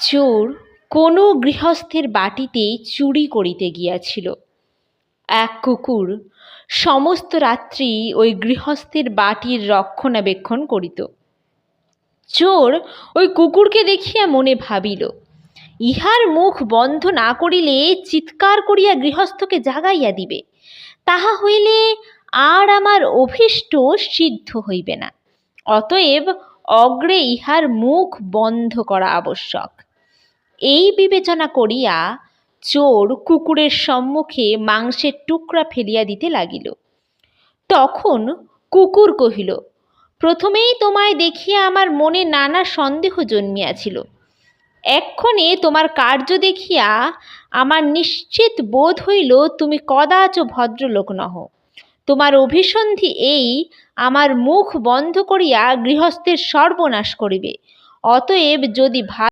চোর কোনো গৃহস্থের বাটিতে চুরি করিতে গিয়াছিল। এক কুকুর সমস্ত রাত্রি ওই গৃহস্থের বাটির রক্ষণাবেক্ষণ করিত। চোর ওই কুকুরকে দেখিয়া মনে ভাবিল, ইহার মুখ বন্ধ না করিলে চিৎকার করিয়া গৃহস্থকে জাগাইয়া দিবে। তাহা হইলে আর আমার অভীষ্ট সিদ্ধ হইবে না। অতএব অগ্রে ইহার মুখ বন্ধ করা আবশ্যক। এই বিবেচনা করিয়া চোর কুকুরের সম্মুখে মাংসের টুকরা ফেলিয়া দিতে লাগিল। তখন কুকুর কহিল, প্রথমেই তোমায় দেখিয়া আমার মনে নানা সন্দেহ জন্মিয়াছিল। এক্ষণে তোমার কার্য দেখিয়া আমার নিশ্চিত বোধ হইল তুমি কদাচ ভদ্রলোক নহ। তোমার অভিসন্ধি এই আমার মুখ বন্ধ করিয়া গৃহস্থের সর্বনাশ করিবে। অতএব যদি